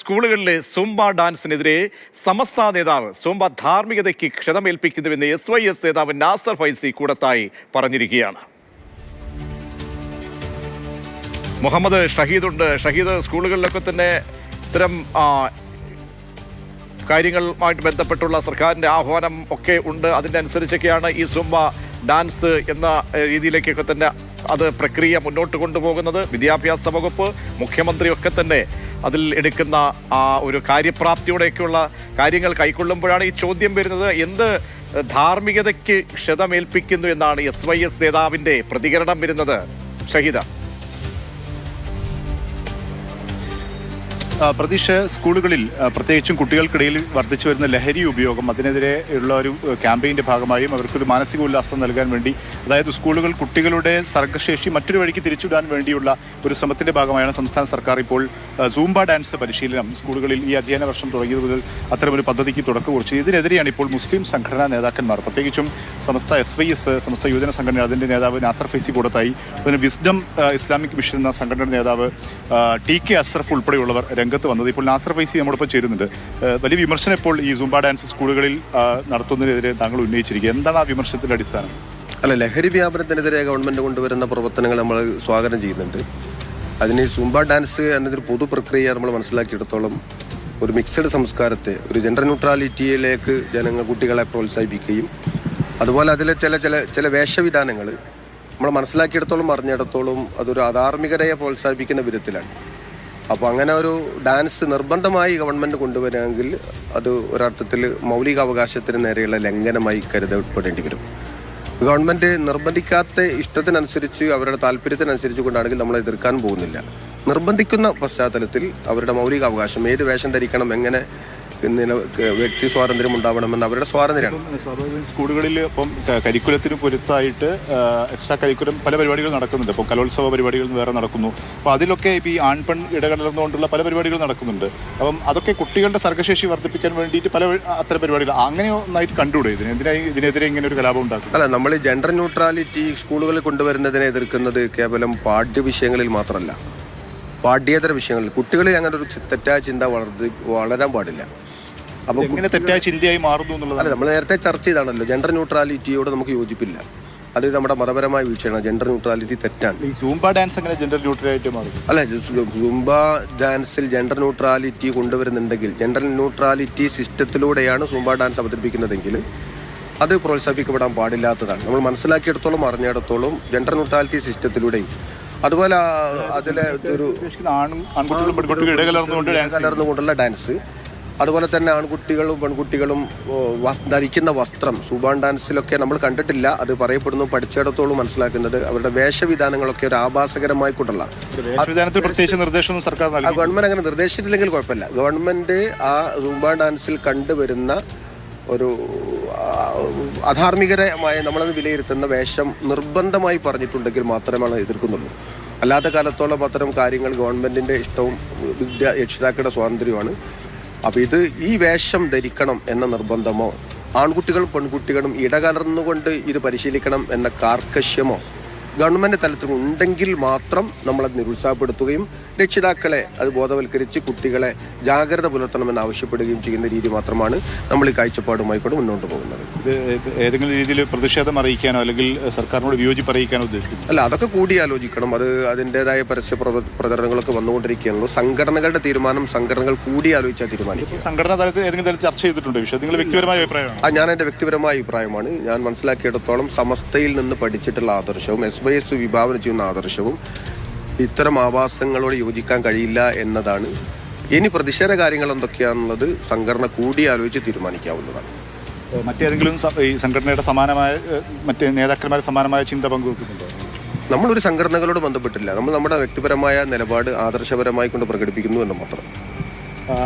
സ്കൂളുകളിലെ സുംബ ഡാൻസിനെതിരെ സമസ്ത നേതാവ് സുംബ ധാർമ്മികതയ്ക്ക് ക്ഷതമേൽപ്പിക്കുന്നുവെന്ന് എസ് വൈ എസ് നേതാവ് നാസർ ഫൈസി കൂടത്തായി പറഞ്ഞിരിക്കുകയാണ്. മുഹമ്മദ് ഷഹീദുണ്ട്. ഷഹീദ് സ്കൂളുകളിലൊക്കെ തന്നെ ഇത്തരം കാര്യങ്ങളുമായിട്ട് ബന്ധപ്പെട്ടുള്ള സർക്കാരിന്റെ ആഹ്വാനം ഒക്കെ ഉണ്ട്. അതിന്റെ അനുസരിച്ചൊക്കെയാണ് ഈ സുംബ ഡാൻസ് എന്ന രീതിയിലേക്കൊക്കെ തന്നെ അത് പ്രക്രിയ മുന്നോട്ട് കൊണ്ടുപോകുന്നത്. വിദ്യാഭ്യാസ വകുപ്പ് മുഖ്യമന്ത്രിയൊക്കെ തന്നെ അതിൽ എടുക്കുന്ന ആ ഒരു കാര്യപ്രാപ്തിയോടെയൊക്കെയുള്ള കാര്യങ്ങൾ കൈക്കൊള്ളുമ്പോഴാണ് ഈ ചോദ്യം വരുന്നത്. എന്ത് ധാർമ്മികതയ്ക്ക് ക്ഷതമേൽപ്പിക്കുന്നു എന്നാണ് എസ് വൈ എസ് നേതാവിന്റെ പ്രതികരണം വരുന്നത്. ഷഹീദ. പ്രതീക്ഷ സ്കൂളുകളിൽ പ്രത്യേകിച്ചും കുട്ടികൾക്കിടയിൽ വർദ്ധിച്ചു വരുന്ന ലഹരി ഉപയോഗം അതിനെതിരെ ഉള്ള ഒരു ക്യാമ്പയിന്റെ ഭാഗമായും അവർക്കൊരു മാനസിക ഉല്ലാസം നൽകാൻ വേണ്ടി അതായത് സ്കൂളുകൾ കുട്ടികളുടെ സർഗശേഷി മറ്റൊരു വഴിക്ക് തിരിച്ചുവിടാൻ വേണ്ടിയുള്ള ഒരു ശ്രമത്തിന്റെ ഭാഗമായാണ് സംസ്ഥാന സർക്കാർ ഇപ്പോൾ സൂംബ ഡാൻസ് പരിശീലനം സ്കൂളുകളിൽ ഈ അധ്യയന വർഷം തുടങ്ങിയത് മുതൽ അത്തരമൊരു പദ്ധതിക്ക് തുടക്കം കുറിച്ചത് ഇതിനെതിരെയാണ് ഇപ്പോൾ മുസ്ലിം സംഘടനാ നേതാക്കന്മാർ പ്രത്യേകിച്ചും Samastha S Y S Samastha യുവജന സംഘടന അതിന്റെ നേതാവ് നാസർ ഫൈസി കൂടത്തായി അതിന് വിസ്ഡം ഇസ്ലാമിക് മിഷൻ എന്ന സംഘടനയുടെ നേതാവ് ടി കെ അസ്രഫ് ഉൾപ്പെടെയുള്ളവർ രംഗത്ത് വന്നത്. ഇപ്പോൾ നാസർ ഫൈസി നമ്മോടൊപ്പം ചേരുന്നുണ്ട്. വലിയ വിമർശനം ഇപ്പോൾ ഈ സുംബ ഡാൻസ് സ്കൂളുകളിൽ നടത്തുന്നതിനെതിരെ താങ്കൾ ഉന്നയിച്ചിരിക്കുക. എന്താണ് ആ വിമർശനത്തിന്റെ അടിസ്ഥാനം? അല്ല ലഹരി വ്യാപനത്തിനെതിരെ ഗവൺമെന്റ് കൊണ്ടുവരുന്ന പ്രവർത്തനങ്ങൾ നമ്മൾ സ്വാഗതം ചെയ്യുന്നുണ്ട്. അതിന് സുംബ ഡാൻസ് എന്നതൊരു പൊതു പ്രക്രിയ നമ്മൾ മനസ്സിലാക്കിയെടുത്തോളം ഒരു മിക്സഡ് സംസ്കാരത്തെ ഒരു ജെൻഡർ ന്യൂട്രാലിറ്റിയിലേക്ക് ജനങ്ങൾ കുട്ടികളെ പ്രോത്സാഹിപ്പിക്കുകയും അതുപോലെ അതിലെ ചില ചില ചില വേഷവിധാനങ്ങൾ നമ്മൾ മനസ്സിലാക്കിയെടുത്തോളം അറിഞ്ഞിടത്തോളം അതൊരു അധാർമികതയെ പ്രോത്സാഹിപ്പിക്കുന്ന വിധത്തിലാണ്. അപ്പോൾ അങ്ങനെ ഒരു ഡാൻസ് നിർബന്ധമായി ഗവൺമെന്റ് കൊണ്ടുവരാമെങ്കിൽ അത് ഒരർത്ഥത്തിൽ മൗലികാവകാശത്തിന് നേരെയുള്ള ലംഘനമായി കരുതപ്പെടേണ്ടി വരും. ഗവൺമെന്റ് നിർബന്ധിക്കാത്ത ഇഷ്ടത്തിനനുസരിച്ച് അവരുടെ താല്പര്യത്തിനനുസരിച്ച് കൊണ്ടാണെങ്കിൽ നമ്മൾ എതിർക്കാൻ പോകുന്നില്ല. നിർബന്ധിക്കുന്ന പശ്ചാത്തലത്തിൽ അവരുടെ മൗലികാവകാശം ഏത് വേഷം ധരിക്കണം എങ്ങനെ നില വ്യക്തി സ്വാതന്ത്ര്യം ഉണ്ടാവണമെന്ന് അവരുടെ സ്വാതന്ത്ര്യമാണ്. സ്കൂളുകളിൽ ഇപ്പം കരിക്കുലത്തിന് പൊരുത്തായിട്ട് എക്സ്ട്രാ കരിക്കുലം പല പരിപാടികൾ നടക്കുന്നുണ്ട്. ഇപ്പം കലോത്സവ പരിപാടികൾ വേറെ നടക്കുന്നു. അപ്പോൾ അതിലൊക്കെ ഇപ്പോൾ ഈ ആൺപെൺ ഇടകലർന്നുകൊണ്ടുള്ള പല പരിപാടികൾ നടക്കുന്നുണ്ട്. അപ്പം അതൊക്കെ കുട്ടികളുടെ സർഗശേഷി വർദ്ധിപ്പിക്കാൻ വേണ്ടിയിട്ട് പല അത്തരം പരിപാടികൾ. അങ്ങനെ ഒന്നായിട്ട് കണ്ടുകൂടെ ഇതിന്? എന്തിനായി ഇതിനെതിരെ ഇങ്ങനെ ഒരു കലാപം ഉണ്ടാക്കും അല്ല നമ്മൾ ജെൻഡർ ന്യൂട്രാലിറ്റി സ്കൂളുകളിൽ കൊണ്ടുവരുന്നതിനെ എതിർക്കുന്നത് കേവലം പാഠ്യവിഷയങ്ങളിൽ മാത്രമല്ല. പാഠ്യേതര വിഷയങ്ങളിൽ കുട്ടികളിൽ അങ്ങനെ ഒരു തെറ്റായ ചിന്ത വളർത്തി വളരാൻ പാടില്ല. അപ്പോൾ എങ്ങനെ തെറ്റായ ചിന്തയായി മാറുന്നു എന്നുള്ളതാണ്. അല്ല നമ്മൾ നേരത്തെ ചർച്ച ചെയ്താണല്ലോ ജെൻഡർ ന്യൂട്രാലിറ്റിയോട് നമുക്ക് യോജിപ്പില്ല. അത് നമ്മുടെ മതപരമായ വീഴ്ചയാണ്. ജെൻഡർ ന്യൂട്രാലിറ്റി തെറ്റാണ്. ഈ സൂംബ ഡാൻസ് എങ്ങനെ ജെൻഡർ ന്യൂട്രാലിറ്റി മാറും? അല്ല സുംബ ഡാൻസിൽ ജെൻഡർ ന്യൂട്രാലിറ്റി കൊണ്ടുവരുന്നുണ്ടെങ്കിൽ ജെൻഡർ ന്യൂട്രാലിറ്റി സിസ്റ്റത്തിലൂടെയാണ് സുംബ ഡാൻസ് അവതരിപ്പിക്കുന്നതെങ്കിൽ അത് പ്രോത്സാഹിപ്പിക്കപ്പെടാൻ പാടില്ലാത്തതാണ്. നമ്മൾ മനസ്സിലാക്കിയെടുത്തോളം അറിഞ്ഞിടത്തോളം ജെൻഡർ ന്യൂട്രാലിറ്റി സിസ്റ്റത്തിലൂടെയും അതുപോലെ അതിലെ ഒരു ഉദ്ദേശിക്കുന്ന ആണും ആൺകുട്ടികളും പെൺകുട്ടികളും ഇടകലർന്നുകൊണ്ട് ഡാൻസ് കലർന്നുകൊണ്ടുള്ള ഡാൻസ് അതുപോലെ തന്നെ ആൺകുട്ടികളും പെൺകുട്ടികളും ധരിക്കുന്ന വസ്ത്രം സുബാൻ ഡാൻസിലൊക്കെ നമ്മൾ കണ്ടിട്ടില്ല. അത് പറയപ്പെടുന്നു പഠിച്ചിടത്തോളം മനസ്സിലാക്കുന്നത്. അവരുടെ വേഷവിധാനങ്ങളൊക്കെ ഒരു ആഭാസകരമായി കൊണ്ടുള്ള. ഗവൺമെന്റ് അങ്ങനെ നിർദ്ദേശിച്ചിട്ടില്ലെങ്കിൽ കുഴപ്പമില്ല. ഗവൺമെന്റ് ആ സൂബാൻ ഡാൻസിൽ കണ്ടുവരുന്ന ഒരു അധാർമികരമായ നമ്മളത് വിലയിരുത്തുന്ന വേഷം നിർബന്ധമായി പറഞ്ഞിട്ടുണ്ടെങ്കിൽ മാത്രമാണ് എതിർക്കുന്നുള്ളൂ. അല്ലാത്ത കാലത്തോളം അത്തരം കാര്യങ്ങൾ ഗവൺമെന്റിന്റെ ഇഷ്ടവും വിദ്യ രക്ഷിതാക്കളുടെ സ്വാതന്ത്ര്യമാണ് അപ്പൊ ഇത് ഈ വേഷം ധരിക്കണം എന്ന നിർബന്ധമോ? ആൺകുട്ടികളും പെൺകുട്ടികളും ഇടകലർന്നുകൊണ്ട് ഇത് പരിശീലിക്കണം എന്ന കാർക്കശ്യമോ? ഗവൺമെന്റ് തലത്തിൽ ഉണ്ടെങ്കിൽ മാത്രം നമ്മളത് നിരുത്സാഹപ്പെടുത്തുകയും രക്ഷിതാക്കളെ അത് ബോധവൽക്കരിച്ച് കുട്ടികളെ ജാഗ്രത പുലർത്തണമെന്ന് ആവശ്യപ്പെടുകയും ചെയ്യുന്ന രീതി മാത്രമാണ് നമ്മൾ ഈ കാഴ്ചപ്പാടുമായി കൂടെ മുന്നോട്ട് പോകുന്നത്. ഇത് ഏതെങ്കിലും രീതിയിൽ പ്രതിഷേധം അറിയിക്കാനോ അല്ലെങ്കിൽ സർക്കാരിനോട് വിയോജിപ്പ് അറിയിക്കാനോ ഉദ്ദേശിക്കുന്നു? അല്ല അതൊക്കെ കൂടി ആലോചിക്കണം. അത് അതിന്റെതായ പരസ്യ പ്രചരണങ്ങളൊക്കെ വന്നുകൊണ്ടിരിക്കുകയാണല്ലോ. സംഘടനകളുടെ തീരുമാനം സംഘടനകൾ കൂടി ആലോചിച്ചാൽ തീരുമാനിക്കുക സംഘടനാ തലത്തിൽ ഏതെങ്കിലും തലത്തിൽ ചർച്ച ചെയ്തിട്ടുണ്ട്. വിഷയം. നിങ്ങൾ വ്യക്തിപരമായ അഭിപ്രായമാണ്? ഞാൻ എന്റെ വ്യക്തിപരമായ അഭിപ്രായമാണ്. ഞാൻ മനസ്സിലാക്കിയിടത്തോളം സമസ്തയിൽ നിന്ന് പഠിച്ചിട്ടുള്ള ആദർശവും എസ് വൈ എസ് വിഭാവന ചെയ്യുന്ന ആദർശവും ഇത്തരം ആവാസങ്ങളോട് യോജിക്കാൻ കഴിയില്ല എന്നതാണ്. ഇനി പ്രതിഷേധ കാര്യങ്ങൾ എന്തൊക്കെയാണെന്നുള്ളത് സംഘടന കൂടി ആലോചിച്ച് തീരുമാനിക്കാവുന്നതാണ് മറ്റേതെങ്കിലും ഈ സംഘടനയുടെ സമാനമായ മറ്റ് നേതാക്കന്മാരെ സമാനമായ ചിന്ത പങ്കുവെക്കുന്നുണ്ടോ? നമ്മളൊരു സംഘടനകളോട് ബന്ധപ്പെട്ടില്ല. നമ്മൾ നമ്മുടെ വ്യക്തിപരമായ നിലപാട് ആദർശപരമായി കൊണ്ട് പ്രകടിപ്പിക്കുന്നു എന്ന് മാത്രം.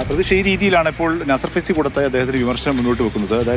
പ്രതിഷേധ രീതിയിലാണ് ഇപ്പോൾ നസർ ഫൈസി കൊടുത്ത അദ്ദേഹത്തിന് വിമർശനം മുന്നോട്ട് വെക്കുന്നത്. അതായത്